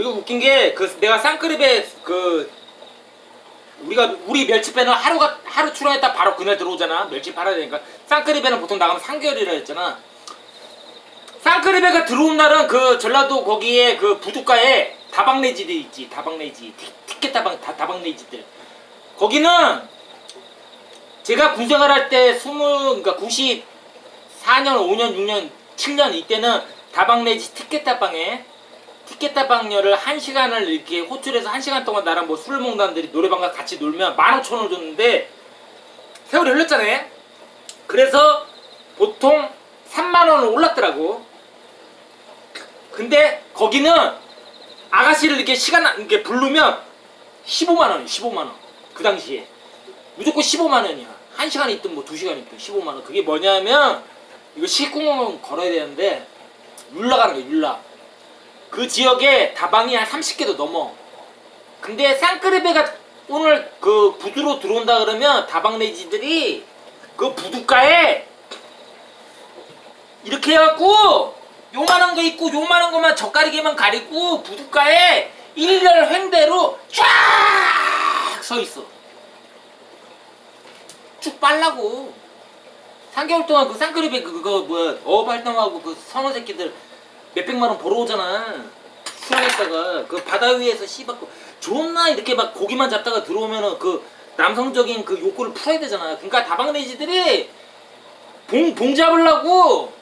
그리고 웃긴 게 그 내가 쌍크립에 그 우리가 우리 멸치배는 하루가 하루 출하했다 바로 그날 들어오잖아. 멸치 팔아야 되니까. 쌍크립에는 보통 나가면 3개월이라 했잖아. 쌍크립에가 들어온 날은 그 전라도 거기에 그 부둣가에 다방내지들 있지. 다방내지. 티- 티켓 다방 다, 다방내지들. 거기는 제가 군생활 할때 20, 그러니까 94년, 5년, 6년, 7년 이때는 다방내지 티켓 다방에 티켓 다방료를 한 시간을 이렇게 호텔에서 한 시간 동안 나랑 뭐 술을 먹는 사람들이 노래방과 같이 놀면 15,000원을 줬는데 세월이 흘렀잖아요. 그래서 보통 3만 원을 올랐더라고. 근데 거기는 아가씨를 이렇게 시간 이렇게 부르면 15만 원이 15만 원. 그 당시에 무조건 15만 원이야. 한 시간 있든 뭐두 시간 있든 15만 원. 그게 뭐냐면 이거 시공은 걸어야 되는데 율라 가는 거야 율라. 그 지역에 다방이 한 30개도 넘어. 근데 쌍크레베가 오늘 그 부두로 들어온다 그러면 다방 내지들이 그 부두가에 이렇게 해갖고 요만한 거 있고 요만한 거만 젓가락에만 가리고 부두가에 일렬 횡대로 쫙 서 있어. 쭉 빨라고. 3개월 동안 그 쌍크레베 그- 그거 뭐야 어업 활동하고 그 선어 새끼들 몇백만 원 벌어오잖아. 수영했다가 그 바다 위에서 씨발고 존나 이렇게 막 고기만 잡다가 들어오면은 그 남성적인 그 욕구를 풀어야 되잖아. 그러니까 다방내지들이 봉, 봉 잡으려고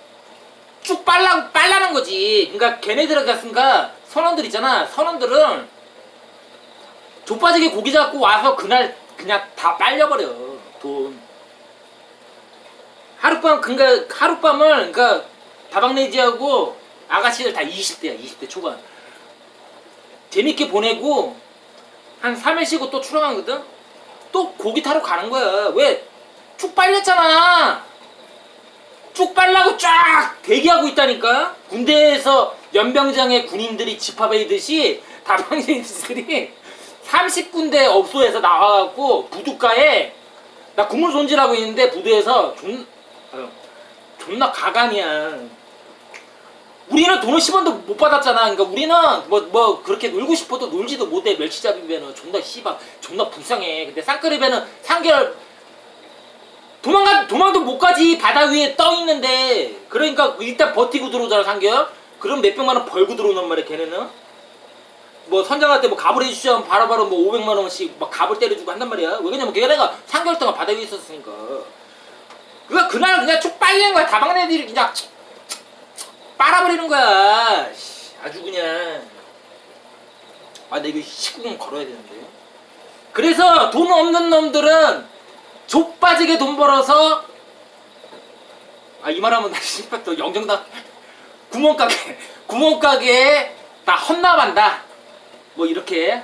쭉 빨라, 빨라는 거지. 그러니까 걔네들 같으니까 선원들 있잖아. 선원들은 족빠지게 고기 잡고 와서 그날 그냥 다 빨려버려. 돈. 하룻밤, 그러니까 하룻밤을, 그러니까 다방내지하고 아가씨들 다 20대야, 20대 초반. 재밌게 보내고 한 3일 쉬고 또 출항하거든? 또 고기 타러 가는 거야. 왜? 쭉 빨렸잖아. 쭉 빨라고 쫙 대기하고 있다니까. 군대에서 연병장에 군인들이 집합해듯이 다방제들이 30군데 업소에서 나와갖고 부두가에 나 국물 손질하고 있는데 부두에서 존, 존나 가관이야. 우리는 돈을 10원도 못 받았잖아. 그러니까 우리는 뭐, 뭐, 그렇게 놀고 싶어도 놀지도 못해. 멸치잡이면은 존나 씨발, 존나 불쌍해. 근데 쌍크랩에는 3개월 도망가, 도망도 못 가지. 바다 위에 떠 있는데. 그러니까 일단 버티고 들어오잖아, 3개월. 그럼 몇 백만 원 벌고 들어오는 말이야, 걔네는. 뭐 선장할 때 뭐 갑을 해주자면 바로바로 뭐 500만 원씩 막 갑을 때려주고 한단 말이야. 왜냐면 걔네가 3개월 동안 바다 위에 있었으니까. 그니까 그날 그냥 쭉 빨리는 거야. 다방네들이 그냥 빨아버리는 거야. 씨, 아주 그냥. 아, 나 이거 19금 걸어야 되는데. 그래서 돈 없는 놈들은 족빠지게 돈 벌어서 아, 이 말하면 나 씨발 또 영정당 구멍가게, 구멍가게에 나 헌납한다. 뭐 이렇게.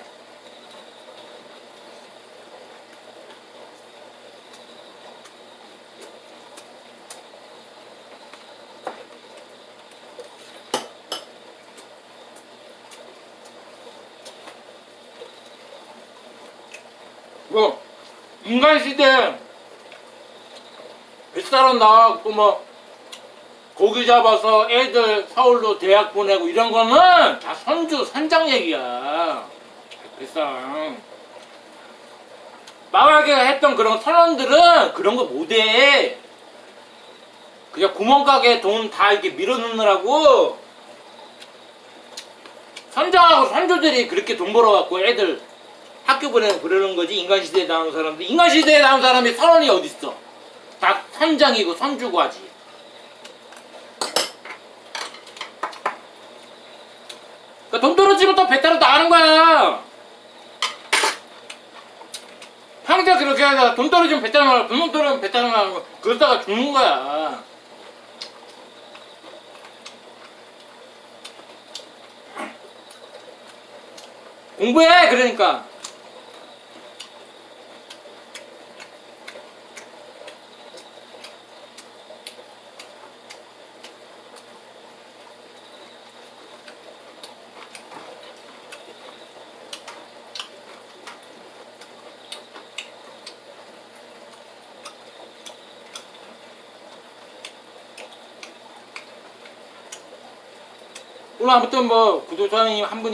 뭐 인간 시대 뱃사람 나와갖고 뭐 고기 잡아서 애들 서울로 대학 보내고 이런 거는 다 선주 선장 얘기야. 뱃사람 마하게 했던 그런 선원들은 그런 거 못해. 그냥 구멍가게 돈 다 이렇게 밀어넣느라고 선장하고 선조들이 그렇게 돈 벌어갖고 애들 학교 보내고 그러는 거지. 인간시대에 나온 사람들. 인간시대에 나온 사람이 선원이 어딨어? 다 선장이고 선주고 하지. 그러니까 돈 떨어지면 또배 따로 나가는 거야. 평생 그렇게 하다가 돈 떨어지면 배 따로 나가고 돈 떨어지면 배 따로 나가고 그러다가 죽는 거야. 공부해 그러니까 오늘 아무튼 뭐 구독자님 한 분이